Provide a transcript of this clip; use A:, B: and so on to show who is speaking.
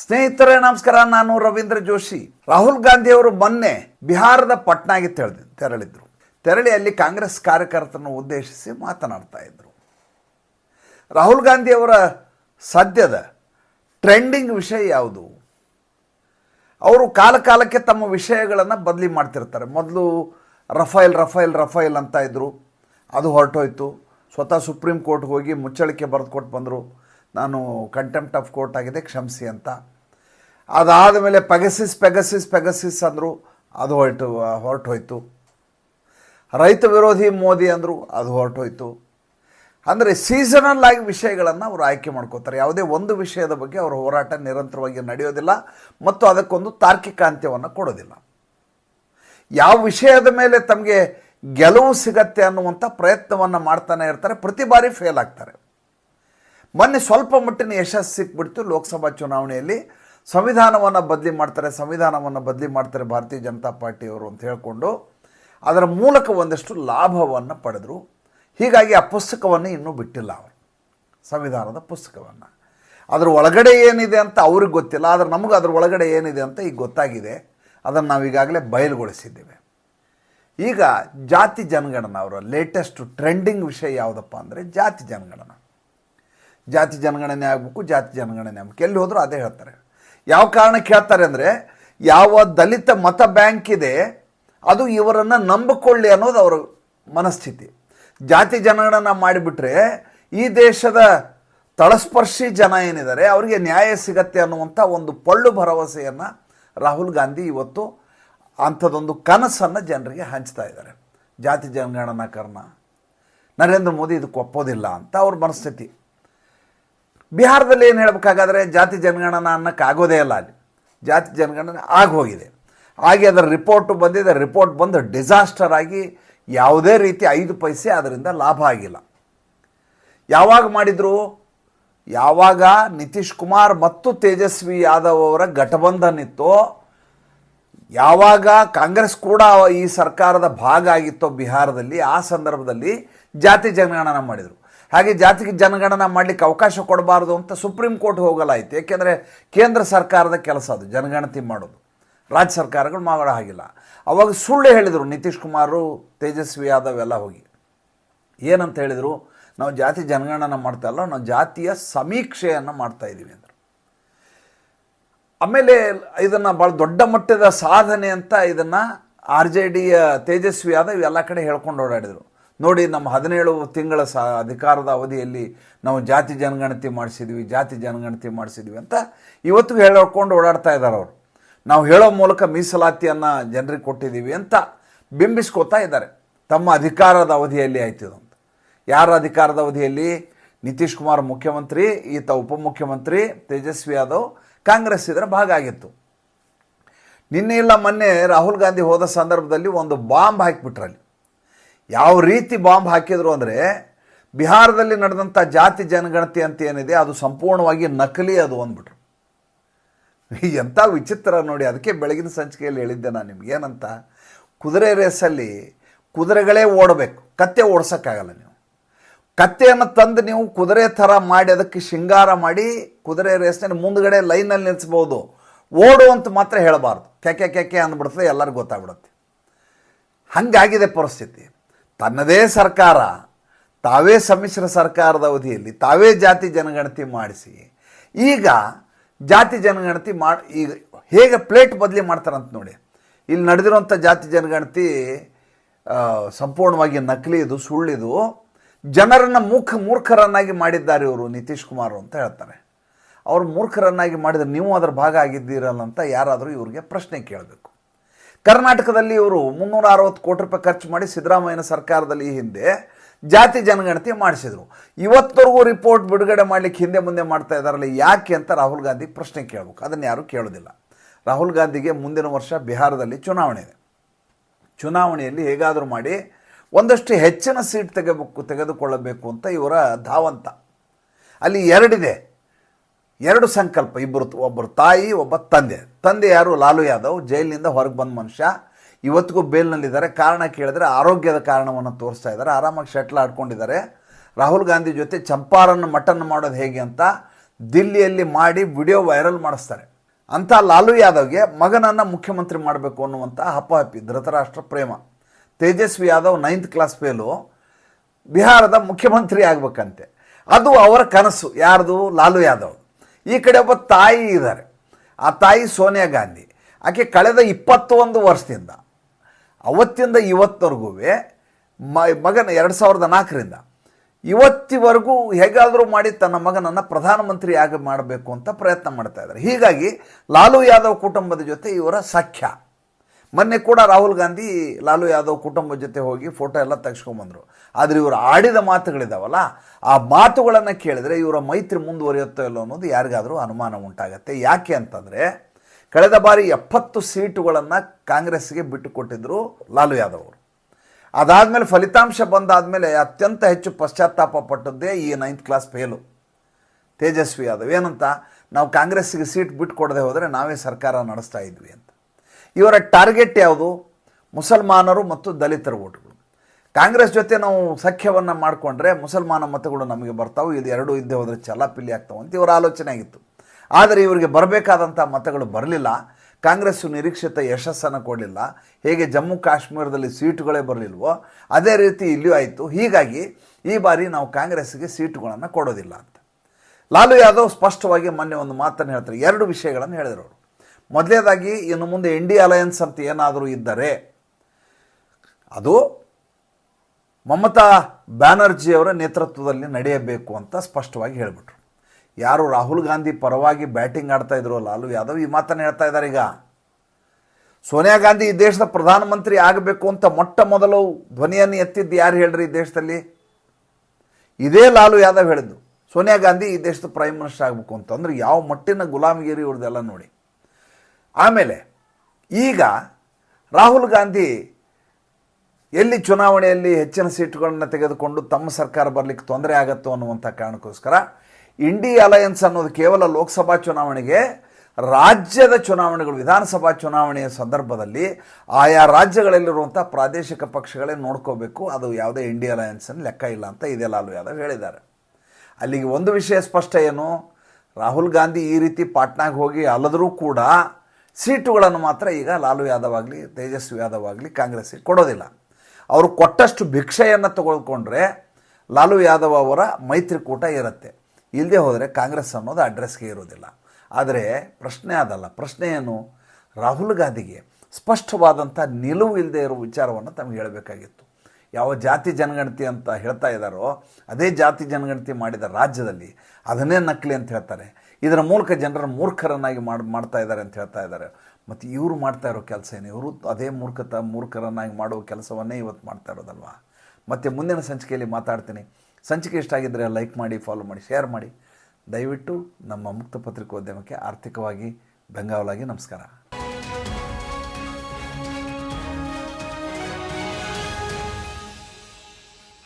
A: ಸ್ನೇಹಿತರೇ, ನಮಸ್ಕಾರ. ನಾನು ರವೀಂದ್ರ ಜೋಶಿ. ರಾಹುಲ್ ಗಾಂಧಿ ಅವರು ಮೊನ್ನೆ ಬಿಹಾರದ ಪಟ್ನಾಗೆ ತೆರಳಿ ತೆರಳಿದ್ರು. ತೆರಳಿ ಅಲ್ಲಿ ಕಾಂಗ್ರೆಸ್ ಕಾರ್ಯಕರ್ತರನ್ನು ಉದ್ದೇಶಿಸಿ ಮಾತನಾಡ್ತಾ ಇದ್ರು. ರಾಹುಲ್ ಗಾಂಧಿ ಅವರ ಸದ್ಯದ ಟ್ರೆಂಡಿಂಗ್ ವಿಷಯ ಯಾವುದು? ಅವರು ಕಾಲ ಕಾಲಕ್ಕೆ ತಮ್ಮ ವಿಷಯಗಳನ್ನು ಬದಲಿ ಮಾಡ್ತಿರ್ತಾರೆ. ಮೊದಲು ರಫೈಲ್ ರಫೈಲ್ ರಫೈಲ್ ಅಂತ ಇದ್ದರು ಅದು ಹೊರಟೋಯ್ತು. ಸ್ವತಃ ಸುಪ್ರೀಂ ಕೋರ್ಟ್ ಹೋಗಿ ಮುಚ್ಚಳಿಕೆ ಬರೆದುಕೊಟ್ಟು ಬಂದರು. ನಾನು ಕಂಟೆಂಪ್ಟ್ ಆಫ್ ಕೋರ್ಟ್ ಆಗಿದೆ ಕ್ಷಮಿಸಿ ಅಂತ. ಅದಾದ ಮೇಲೆ ಪೆಗಸಿಸ್ ಪೆಗಸಿಸ್ ಪೆಗಸಿಸ್ ಅಂದರು, ಅದು ಹೊರಟು ಹೊರಟೋಯ್ತು ರೈತ ವಿರೋಧಿ ಮೋದಿ ಅಂದರು, ಅದು ಹೊರಟೋಯ್ತು ಅಂದರೆ ಸೀಸನಲ್ ಆಗಿ ವಿಷಯಗಳನ್ನು ಅವರು ಆಯ್ಕೆ ಮಾಡ್ಕೋತಾರೆ. ಯಾವುದೇ ಒಂದು ವಿಷಯದ ಬಗ್ಗೆ ಅವರ ಹೋರಾಟ ನಿರಂತರವಾಗಿ ನಡೆಯೋದಿಲ್ಲ ಮತ್ತು ಅದಕ್ಕೊಂದು ತಾರ್ಕಿಕ ಅಂತ್ಯವನ್ನು ಕೊಡೋದಿಲ್ಲ. ಯಾವ ವಿಷಯದ ಮೇಲೆ ತಮಗೆ ಗೆಲುವು ಸಿಗತ್ತೆ ಅನ್ನುವಂಥ ಪ್ರಯತ್ನವನ್ನು ಮಾಡ್ತಾನೆ ಇರ್ತಾರೆ, ಪ್ರತಿ ಬಾರಿ ಫೇಲ್ ಆಗ್ತಾರೆ. ಮೊನ್ನೆ ಸ್ವಲ್ಪ ಮಟ್ಟಿನ ಯಶಸ್ಸು ಸಿಕ್ಬಿಡ್ತು ಲೋಕಸಭಾ ಚುನಾವಣೆಯಲ್ಲಿ. ಸಂವಿಧಾನವನ್ನು ಬದಲಿ ಮಾಡ್ತಾರೆ, ಸಂವಿಧಾನವನ್ನು ಬದಲಿ ಮಾಡ್ತಾರೆ ಭಾರತೀಯ ಜನತಾ ಪಾರ್ಟಿಯವರು ಅಂತ ಹೇಳಿಕೊಂಡು ಅದರ ಮೂಲಕ ಒಂದಷ್ಟು ಲಾಭವನ್ನು ಪಡೆದರು. ಹೀಗಾಗಿ ಆ ಪುಸ್ತಕವನ್ನು ಇನ್ನೂ ಬಿಟ್ಟಿಲ್ಲ ಅವರು. ಸಂವಿಧಾನದ ಪುಸ್ತಕವನ್ನು. ಅದರ ಒಳಗಡೆ ಏನಿದೆ ಅಂತ ಅವ್ರಿಗೆ ಗೊತ್ತಿಲ್ಲ, ಆದರೆ ನಮಗೆ ಅದರ ಒಳಗಡೆ ಏನಿದೆ ಅಂತ ಈಗ ಗೊತ್ತಾಗಿದೆ. ಅದನ್ನು ನಾವು ಈಗಾಗಲೇ ಬಯಲುಗೊಳಿಸಿದ್ದೇವೆ. ಈಗ ಜಾತಿ ಜನಗಣನ ಅವರ ಲೇಟೆಸ್ಟ್ ಟ್ರೆಂಡಿಂಗ್ ವಿಷಯ ಯಾವುದಪ್ಪ ಅಂದರೆ ಜಾತಿ ಜನಗಣನ. ಜಾತಿ ಜನಗಣನೆ ಆಗಬೇಕು, ಜಾತಿ ಜನಗಣನೆ ಆಗಬೇಕು. ಎಲ್ಲಿ ಹೋದರೂ ಅದೇ ಹೇಳ್ತಾರೆ. ಯಾವ ಕಾರಣಕ್ಕೆ ಹೇಳ್ತಾರೆ ಅಂದರೆ, ಯಾವ ದಲಿತ ಮತ ಬ್ಯಾಂಕ್ ಇದೆ, ಅದು ಇವರನ್ನು ನಂಬಿಕೊಳ್ಳಿ ಅನ್ನೋದು ಅವರ ಮನಸ್ಥಿತಿ. ಜಾತಿ ಜನಗಣನ ಮಾಡಿಬಿಟ್ರೆ, ಈ ದೇಶದ ತಳಸ್ಪರ್ಶಿ ಜನ ಏನಿದ್ದಾರೆ, ಅವರಿಗೆ ನ್ಯಾಯ ಸಿಗತ್ತೆ ಅನ್ನುವಂಥ ಒಂದು ಪಳ್ಳು ಭರವಸೆಯನ್ನು ರಾಹುಲ್ ಗಾಂಧಿ ಇವತ್ತು ಅಂಥದ್ದೊಂದು ಕನಸನ್ನು ಜನರಿಗೆ ಹಂಚ್ತಾ ಇದ್ದಾರೆ. ಜಾತಿ ಜನಗಣನಾಕರಣ. ನರೇಂದ್ರ ಮೋದಿ ಇದಕ್ಕೆ ಒಪ್ಪೋದಿಲ್ಲ ಅಂತ ಅವ್ರ ಮನಸ್ಥಿತಿ. ಬಿಹಾರದಲ್ಲಿ ಏನು ಹೇಳಬೇಕಾಗಾದ್ರೆ ಜಾತಿ ಜನಗಣನ ಅನ್ನೋಕ್ಕಾಗೋದೇ ಇಲ್ಲ ಅಲ್ಲಿ. ಜಾತಿ ಜನಗಣನೆ ಆಗೋಗಿದೆ ಹಾಗೆ ಅದರ ರಿಪೋರ್ಟು ಬಂದಿದೆ. ರಿಪೋರ್ಟ್ ಬಂದು ಡಿಸಾಸ್ಟರ್ ಆಗಿ ಯಾವುದೇ ರೀತಿ ಐದು ಪೈಸೆ ಅದರಿಂದ ಲಾಭ ಆಗಿಲ್ಲ. ಯಾವಾಗ ಮಾಡಿದರು? ಯಾವಾಗ ನಿತೀಶ್ ಕುಮಾರ್ ಮತ್ತು ತೇಜಸ್ವಿ ಯಾದವ್ ಅವರ ಘಟಬಂಧನ ಇತ್ತು ಯಾವಾಗ ಕಾಂಗ್ರೆಸ್ ಕೂಡ ಈ ಸರ್ಕಾರದ ಭಾಗ ಆಗಿತ್ತೋ ಬಿಹಾರದಲ್ಲಿ, ಆ ಸಂದರ್ಭದಲ್ಲಿ ಜಾತಿ ಜನಗಣನ ಮಾಡಿದರು. ಹಾಗೆ ಜಾತಿ ಜನಗಣನ ಮಾಡಲಿಕ್ಕೆ ಅವಕಾಶ ಕೊಡಬಾರ್ದು ಅಂತ ಸುಪ್ರೀಂ ಕೋರ್ಟ್ ಹೋಗಲಾಯಿತು. ಏಕೆಂದರೆ ಕೇಂದ್ರ ಸರ್ಕಾರದ ಕೆಲಸ ಅದು, ಜನಗಣತಿ ಮಾಡೋದು. ರಾಜ್ಯ ಸರ್ಕಾರಗಳು ಮಾಡೋ ಹಾಗಿಲ್ಲ. ಅವಾಗ ಸುಳ್ಳು ಹೇಳಿದರು, ನಿತೀಶ್ ಕುಮಾರು, ತೇಜಸ್ವಿ ಯಾದವ್ ಎಲ್ಲ ಹೋಗಿ. ಏನಂತ ಹೇಳಿದರು, ನಾವು ಜಾತಿ ಜನಗಣನ ಮಾಡ್ತಾ ಇಲ್ಲ, ನಾವು ಜಾತಿಯ ಸಮೀಕ್ಷೆಯನ್ನು ಮಾಡ್ತಾ ಇದ್ದೀವಿ ಅಂದರು. ಆಮೇಲೆ ಇದನ್ನು ಭಾಳ ದೊಡ್ಡ ಮಟ್ಟದ ಸಾಧನೆ ಅಂತ ಇದನ್ನು ಆರ್ ಜೆ ಡಿಯ ತೇಜಸ್ವಿ ಯಾದವ್ ಎಲ್ಲ ಕಡೆ ಹೇಳ್ಕೊಂಡು ಓಡಾಡಿದರು. ನೋಡಿ, ನಮ್ಮ ಹದಿನೇಳು ತಿಂಗಳ ಸ, ಅಧಿಕಾರದ ಅವಧಿಯಲ್ಲಿ ನಾವು ಜಾತಿ ಜನಗಣತಿ ಮಾಡಿಸಿದ್ವಿ, ಜಾತಿ ಜನಗಣತಿ ಮಾಡಿಸಿದ್ವಿ ಅಂತ ಇವತ್ತಿಗೂ ಹೇಳಿಕೊಂಡು ಓಡಾಡ್ತಾ ಇದ್ದಾರೆ ಅವರು. ನಾವು ಹೇಳೋ ಮೂಲಕ ಮೀಸಲಾತಿಯನ್ನು ಜನರಿಗೆ ಕೊಟ್ಟಿದ್ದೀವಿ ಅಂತ ಬಿಂಬಿಸ್ಕೋತಾ ಇದ್ದಾರೆ. ತಮ್ಮ ಅಧಿಕಾರದ ಅವಧಿಯಲ್ಲಿ ಆಯ್ತು ಅಂತ. ಯಾರ ಅಧಿಕಾರದ ಅವಧಿಯಲ್ಲಿ? ನಿತೀಶ್ ಕುಮಾರ್ ಮುಖ್ಯಮಂತ್ರಿ, ಈತ ಉಪಮುಖ್ಯಮಂತ್ರಿ, ತೇಜಸ್ವಿ ಯಾದವ್, ಕಾಂಗ್ರೆಸ್ ಇದರ ಭಾಗ ಆಗಿತ್ತು. ನಿನ್ನೆ ಇಲ್ಲ, ಮೊನ್ನೆ ರಾಹುಲ್ ಗಾಂಧಿ ಹೋದ ಸಂದರ್ಭದಲ್ಲಿ ಒಂದು ಬಾಂಬ್ ಹಾಕಿಬಿಟ್ರಲ್ಲಿ ಯಾವ ರೀತಿ ಬಾಂಬ್ ಹಾಕಿದ್ರು ಅಂದರೆ ಬಿಹಾರದಲ್ಲಿ ನಡೆದಂಥ ಜಾತಿ ಜನಗಣತಿ ಅಂತ ಏನಿದೆ, ಅದು ಸಂಪೂರ್ಣವಾಗಿ ನಕಲಿ ಅದು ಅಂದ್ಬಿಟ್ರು. ಎಂಥ ವಿಚಿತ್ರ ನೋಡಿ, ಅದಕ್ಕೆ ಬೆಳಗಿನ ಸಂಚಿಕೆಯಲ್ಲಿ ಹೇಳಿದ್ದೆ ನಾನು ನಿಮ್ಗೆ. ಏನಂತ? ಕುದುರೆ ರೇಸಲ್ಲಿ ಕುದುರೆಗಳೇ ಓಡಬೇಕು. ಕತ್ತೆ ಓಡಿಸೋಕ್ಕಾಗಲ್ಲ ನೀವು. ಕತ್ತೆಯನ್ನು ತಂದು ನೀವು ಕುದುರೆ ಥರ ಮಾಡಿ, ಅದಕ್ಕೆ ಶೃಂಗಾರ ಮಾಡಿ ಕುದುರೆ ರೇಸ್ನಲ್ಲಿ ಮುಂದ್ಗಡೆ ಲೈನಲ್ಲಿ ನಿಲ್ಲಿಸ್ಬೋದು ಓಡು ಅಂತ ಮಾತ್ರ ಹೇಳಬಾರ್ದು. ಕ್ಯಾಕೆ ಕ್ಯಾಕೆ ಅಂದ್ಬಿಡ್ತದೆ, ಎಲ್ಲರಿಗೂ ಗೊತ್ತಾಗ್ಬಿಡುತ್ತೆ. ಹಾಗಾಗಿದೆ ಪರಿಸ್ಥಿತಿ. ತನ್ನದೇ ಸರ್ಕಾರ, ತಾವೇ ಸಮ್ಮಿಶ್ರ ಸರ್ಕಾರದ ಅವಧಿಯಲ್ಲಿ, ತಾವೇ ಜಾತಿ ಜನಗಣತಿ ಮಾಡಿಸಿ. ಈಗ ಜಾತಿ ಜನಗಣತಿ ಮಾಡಿ ಈಗ ಹೇಗೆ ಪ್ಲೇಟ್ ಬದಲಿ ಮಾಡ್ತಾರಂತ ನೋಡಿ. ಇಲ್ಲಿ ನಡೆದಿರುವಂಥ ಜಾತಿ ಜನಗಣತಿ ಸಂಪೂರ್ಣವಾಗಿ ನಕಲಿ ಇದು ಸುಳ್ಳಿದು, ಜನರನ್ನು ಮೂರ್ಖ ಮೂರ್ಖರನ್ನಾಗಿ ಮಾಡಿದ್ದಾರೆ ಇವರು ನಿತೀಶ್ ಕುಮಾರ್ ಅಂತ ಹೇಳ್ತಾರೆ. ಅವರು ಮೂರ್ಖರನ್ನಾಗಿ ಮಾಡಿದ್ರೆ ನೀವು ಅದರ ಭಾಗ ಆಗಿದ್ದೀರಲ್ಲ ಅಂತ ಯಾರಾದರೂ ಇವರಿಗೆ ಪ್ರಶ್ನೆ ಕೇಳಬೇಕು. ಕರ್ನಾಟಕದಲ್ಲಿ ಇವರು ಮುನ್ನೂರ ಅರವತ್ತು ಕೋಟಿ ರೂಪಾಯಿ ಖರ್ಚು ಮಾಡಿ ಸಿದ್ದರಾಮಯ್ಯನ ಸರ್ಕಾರದಲ್ಲಿ ಈ ಹಿಂದೆ ಜಾತಿ ಜನಗಣತಿ ಮಾಡಿಸಿದರು. ಇವತ್ತರೆಗೂ ರಿಪೋರ್ಟ್ ಬಿಡುಗಡೆ ಮಾಡಲಿಕ್ಕೆ ಹಿಂದೆ ಮುಂದೆ ಮಾಡ್ತಾ ಇದ್ದಾರಲ್ಲ, ಯಾಕೆ ಅಂತ ರಾಹುಲ್ ಗಾಂಧಿ ಪ್ರಶ್ನೆ ಕೇಳಬೇಕು. ಅದನ್ನು ಯಾರೂ ಕೇಳೋದಿಲ್ಲ. ರಾಹುಲ್ ಗಾಂಧಿಗೆ ಮುಂದಿನ ವರ್ಷ ಬಿಹಾರದಲ್ಲಿ ಚುನಾವಣೆ ಇದೆ. ಚುನಾವಣೆಯಲ್ಲಿ ಹೇಗಾದರೂ ಮಾಡಿ ಒಂದಷ್ಟು ಹೆಚ್ಚಿನ ಸೀಟ್ ತೆಗೆಬೇಕು, ತೆಗೆದುಕೊಳ್ಳಬೇಕು ಅಂತ ಇವರ ಧಾವಂತ. ಅಲ್ಲಿ ಎರಡಿದೆ. ಎರಡು ಸಂಕಲ್ಪ, ಇಬ್ಬರು ಒಬ್ಬರು ತಾಯಿ, ಒಬ್ಬ ತಂದೆ. ತಂದೆ ಯಾರು? ಲಾಲು ಯಾದವ್. ಜೈಲಿನಿಂದ ಹೊರಗೆ ಬಂದ ಮನುಷ್ಯ. ಇವತ್ತಿಗೂ ಬೇಲ್ನಲ್ಲಿದ್ದಾರೆ. ಕಾರಣ ಕೇಳಿದ್ರೆ ಆರೋಗ್ಯದ ಕಾರಣವನ್ನು ತೋರಿಸ್ತಾ ಇದ್ದಾರೆ. ಆರಾಮಾಗಿ ಶಟ್ಲ್ ಆಡ್ಕೊಂಡಿದ್ದಾರೆ. ರಾಹುಲ್ ಗಾಂಧಿ ಜೊತೆ ಚಂಪಾರನ್ನು ಮಟನ್ ಮಾಡೋದು ಹೇಗೆ ಅಂತ ದಿಲ್ಲಿಯಲ್ಲಿ ಮಾಡಿ ವಿಡಿಯೋ ವೈರಲ್ ಮಾಡಿಸ್ತಾರೆ. ಅಂಥ ಲಾಲು ಯಾದವ್ಗೆ ಮಗನನ್ನು ಮುಖ್ಯಮಂತ್ರಿ ಮಾಡಬೇಕು ಅನ್ನುವಂಥ ಹಪ್ಪಹಪ್ಪಿ ಧೃತರಾಷ್ಟ್ರ ಪ್ರೇಮ. Tejashwi Yadav ninth class fail. ಬಿಹಾರದ ಮುಖ್ಯಮಂತ್ರಿ ಆಗಬೇಕಂತೆ. ಅದು ಅವರ ಕನಸು. ಯಾರ್ದು? ಲಾಲು ಯಾದವ್. ಈ ಕಡೆ ಒಬ್ಬ ತಾಯಿ ಇದ್ದಾರೆ. ಆ ತಾಯಿ ಸೋನಿಯಾ ಗಾಂಧಿ. ಆಕೆ ಕಳೆದ ಇಪ್ಪತ್ತೊಂದು ವರ್ಷದಿಂದ, ಅವತ್ತಿಂದ ಇವತ್ತವರೆಗೂ ಮ, ಮಗನ ಎರಡು ಸಾವಿರದ ನಾಲ್ಕರಿಂದ, ಇವತ್ತಿವರೆಗೂ ಹೇಗಾದರೂ ಮಾಡಿ ತನ್ನ ಮಗನನ್ನು ಪ್ರಧಾನಮಂತ್ರಿ ಆಗಿ ಮಾಡಬೇಕು ಅಂತ ಪ್ರಯತ್ನ ಮಾಡ್ತಾ ಇದ್ದಾರೆ. ಹೀಗಾಗಿ ಲಾಲು ಯಾದವ್ ಕುಟುಂಬದ ಜೊತೆ ಇವರ ಸಖ್ಯ. ಮೊನ್ನೆ ಕೂಡ ರಾಹುಲ್ ಗಾಂಧಿ, ಲಾಲು ಯಾದವ್ ಕುಟುಂಬದ ಜೊತೆ ಹೋಗಿ ಫೋಟೋ ಎಲ್ಲ ತೆಗೆಸ್ಕೊಂಬಂದರು ಆದರೆ ಇವರು ಆಡಿದ ಮಾತುಗಳಿದಾವಲ್ಲ, ಆ ಮಾತುಗಳನ್ನು ಕೇಳಿದರೆ ಇವರ ಮೈತ್ರಿ ಮುಂದುವರಿಯುತ್ತೋ ಇಲ್ಲೋ ಅನ್ನೋದು ಯಾರಿಗಾದರೂ ಅನುಮಾನ ಉಂಟಾಗತ್ತೆ. ಯಾಕೆ ಅಂತಂದರೆ, ಕಳೆದ ಬಾರಿ ಎಪ್ಪತ್ತು ಸೀಟುಗಳನ್ನು ಕಾಂಗ್ರೆಸ್ಗೆ ಬಿಟ್ಟು ಕೊಟ್ಟಿದ್ದರು ಲಾಲು ಯಾದವ್ ಅವರು. ಅದಾದಮೇಲೆ ಫಲಿತಾಂಶ ಬಂದಾದಮೇಲೆ ಅತ್ಯಂತ ಹೆಚ್ಚು ಪಶ್ಚಾತ್ತಾಪ ಪಟ್ಟದ್ದೇ ಈ ninth class fail Tejashwi Yadav. ಏನಂತ, ನಾವು ಕಾಂಗ್ರೆಸ್ಸಿಗೆ ಸೀಟ್ ಬಿಟ್ಟು ಕೊಡದೆ ಹೋದರೆ ನಾವೇ ಸರ್ಕಾರ ನಡೆಸ್ತಾ ಇದ್ವಿ ಅಂತ. ಇವರ ಟಾರ್ಗೆಟ್ ಯಾವುದು? ಮುಸಲ್ಮಾನರು ಮತ್ತು ದಲಿತರ ಓಟುಗಳು. ಕಾಂಗ್ರೆಸ್ ಜೊತೆ ನಾವು ಸಖ್ಯವನ್ನು ಮಾಡಿಕೊಂಡ್ರೆ ಮುಸಲ್ಮಾನ ಮತಗಳು ನಮಗೆ ಬರ್ತಾವೆ. ಇದು ಎರಡೂ ಇದ್ದೇ ಹೋದರೆ ಚಲಾಪಿಲಿ ಆಗ್ತಾವೆ ಅಂತ ಇವರ ಆಲೋಚನೆ ಆಗಿತ್ತು. ಆದರೆ ಇವರಿಗೆ ಬರಬೇಕಾದಂಥ ಮತಗಳು ಬರಲಿಲ್ಲ. ಕಾಂಗ್ರೆಸ್ಸು ನಿರೀಕ್ಷಿತ ಯಶಸ್ಸನ್ನು ಕೊಡಲಿಲ್ಲ. ಹೇಗೆ ಜಮ್ಮು ಕಾಶ್ಮೀರದಲ್ಲಿ ಸೀಟುಗಳೇ ಬರಲಿಲ್ವೋ, ಅದೇ ರೀತಿ ಇಲ್ಲಿಯೂ ಆಯಿತು. ಹೀಗಾಗಿ ಈ ಬಾರಿ ನಾವು ಕಾಂಗ್ರೆಸ್ಗೆ ಸೀಟುಗಳನ್ನು ಕೊಡೋದಿಲ್ಲ ಅಂತ. ಲಾಲು ಯಾದವ್ ಸ್ಪಷ್ಟವಾಗಿ ಮೊನ್ನೆ ಒಂದು ಮಾತನ್ನು ಹೇಳ್ತಾರೆ. ಎರಡು ವಿಷಯಗಳನ್ನು ಹೇಳಿದರು ಅವರು. ಮೊದಲನೇದಾಗಿ ಇನ್ನು ಮುಂದೆ ಇಂಡಿಯಾ ಅಲಯನ್ಸ್ ಅಂತ ಏನಾದರೂ ಇದ್ದರೆ, ಅದು ಮಮತಾ ಬ್ಯಾನರ್ಜಿಯವರ ನೇತೃತ್ವದಲ್ಲಿ ನಡೆಯಬೇಕು ಅಂತ ಸ್ಪಷ್ಟವಾಗಿ ಹೇಳಿಬಿಟ್ರು. ಯಾರು ರಾಹುಲ್ ಗಾಂಧಿ ಪರವಾಗಿ ಬ್ಯಾಟಿಂಗ್ ಆಡ್ತಾ ಇದ್ರು, ಲಾಲು ಯಾದವ್ ಈ ಮಾತನ್ನು ಹೇಳ್ತಾ ಇದ್ದಾರೆ ಈಗ. ಸೋನಿಯಾ ಗಾಂಧಿ ಈ ದೇಶದ ಪ್ರಧಾನಮಂತ್ರಿ ಆಗಬೇಕು ಅಂತ ಮೊಟ್ಟ ಮೊದಲು ಧ್ವನಿಯನ್ನು ಎತ್ತಿದ್ದು ಯಾರು ಹೇಳ್ರಿ ಈ ದೇಶದಲ್ಲಿ? ಇದೇ ಲಾಲು ಯಾದವ್ ಹೇಳಿದ್ದು. ಸೋನಿಯಾ ಗಾಂಧಿ ಈ ದೇಶದ ಪ್ರೈಮ್ ಮಿನಿಸ್ಟರ್ ಆಗಬೇಕು ಅಂತಂದ್ರೆ ಯಾವ ಮಟ್ಟಿನ ಗುಲಾಮಗಿರಿ ಇವ್ರದ್ದೆಲ್ಲ ನೋಡಿ. ಆಮೇಲೆ ಈಗ ರಾಹುಲ್ ಗಾಂಧಿ ಎಲ್ಲಿ ಚುನಾವಣೆಯಲ್ಲಿ ಹೆಚ್ಚಿನ ಸೀಟುಗಳನ್ನು ತೆಗೆದುಕೊಂಡು ತಮ್ಮ ಸರ್ಕಾರ ಬರಲಿಕ್ಕೆ ತೊಂದರೆ ಆಗತ್ತೋ ಅನ್ನುವಂಥ ಕಾರಣಕ್ಕೋಸ್ಕರ ಇಂಡಿ ಅಲಯನ್ಸ್ ಅನ್ನೋದು ಕೇವಲ ಲೋಕಸಭಾ ಚುನಾವಣೆಗೆ, ರಾಜ್ಯದ ಚುನಾವಣೆಗಳು, ವಿಧಾನಸಭಾ ಚುನಾವಣೆಯ ಸಂದರ್ಭದಲ್ಲಿ ಆಯಾ ರಾಜ್ಯಗಳಲ್ಲಿರುವಂಥ ಪ್ರಾದೇಶಿಕ ಪಕ್ಷಗಳೇ ನೋಡ್ಕೋಬೇಕು. ಅದು ಯಾವುದೇ ಇಂಡಿ ಅಲಯನ್ಸನ್ನು ಲೆಕ್ಕ ಇಲ್ಲ ಅಂತ ಇದೇ ಲಾಲು ಯಾದವ್ ಹೇಳಿದ್ದಾರೆ. ಅಲ್ಲಿಗೆ ಒಂದು ವಿಷಯ ಸ್ಪಷ್ಟ ಏನು? ರಾಹುಲ್ ಗಾಂಧಿ ಈ ರೀತಿ ಪಾಟ್ನಾಗೆ ಹೋಗಿ ಅಲ್ಲದರೂ ಕೂಡ ಸೀಟುಗಳನ್ನು ಮಾತ್ರ ಈಗ ಲಾಲು ಯಾದವ್ ಆಗಲಿ, ತೇಜಸ್ವಿ ಯಾದವ್ ಆಗಲಿ ಕಾಂಗ್ರೆಸ್ಸಿಗೆ ಕೊಡೋದಿಲ್ಲ. ಅವರು ಕೊಟ್ಟಷ್ಟು ಭಿಕ್ಷೆಯನ್ನು ತೊಗೊಳ್ಕೊಂಡ್ರೆ ಲಾಲು ಯಾದವ್ ಅವರ ಮೈತ್ರಿಕೂಟ ಇರುತ್ತೆ. ಇಲ್ಲದೆ ಹೋದರೆ ಕಾಂಗ್ರೆಸ್ ಅನ್ನೋದು ಅಡ್ರೆಸ್ಗೆ ಇರೋದಿಲ್ಲ. ಆದರೆ ಪ್ರಶ್ನೆ ಅದಲ್ಲ. ಪ್ರಶ್ನೆ ರಾಹುಲ್ ಗಾಂಧಿಗೆ ಸ್ಪಷ್ಟವಾದಂಥ ನಿಲುವು ಇಲ್ಲದೆ ಇರೋ ವಿಚಾರವನ್ನು ತಮಗೆ ಹೇಳಬೇಕಾಗಿತ್ತು. ಯಾವ ಜಾತಿ ಜನಗಣತಿ ಅಂತ ಹೇಳ್ತಾ ಇದ್ದಾರೋ, ಅದೇ ಜಾತಿ ಜನಗಣತಿ ಮಾಡಿದ ರಾಜ್ಯದಲ್ಲಿ ಅದನ್ನೇ ನಕಲಿ ಅಂತ ಹೇಳ್ತಾರೆ. ಇದರ ಮೂಲಕ ಜನರ ಮೂರ್ಖರನ್ನಾಗಿ ಮಾಡಿ, ಮಾಡ್ತಾ ಇದ್ದಾರೆ ಅಂತ ಹೇಳ್ತಾ ಇದ್ದಾರೆ. ಮತ್ತು ಇವರು ಮಾಡ್ತಾ ಇರೋ ಕೆಲಸ ಏನು? ಇವರು ಅದೇ ಮೂರ್ಖತ, ಮೂರ್ಖರನ್ನಾಗಿ ಮಾಡುವ ಕೆಲಸವನ್ನೇ ಇವತ್ತು ಮಾಡ್ತಾ ಇರೋದಲ್ವಾ? ಮತ್ತು ಮುಂದಿನ ಸಂಚಿಕೆಯಲ್ಲಿ ಮಾತಾಡ್ತೀನಿ. ಸಂಚಿಕೆ ಇಷ್ಟ ಆಗಿದ್ದರೆ ಲೈಕ್ ಮಾಡಿ, ಫಾಲೋ ಮಾಡಿ, ಶೇರ್ ಮಾಡಿ. ದಯವಿಟ್ಟು ನಮ್ಮ ಮುಕ್ತ ಪತ್ರಿಕೋದ್ಯಮಕ್ಕೆ ಆರ್ಥಿಕವಾಗಿ ಬೆಂಗಾವಲಾಗಿ ನಮಸ್ಕಾರ.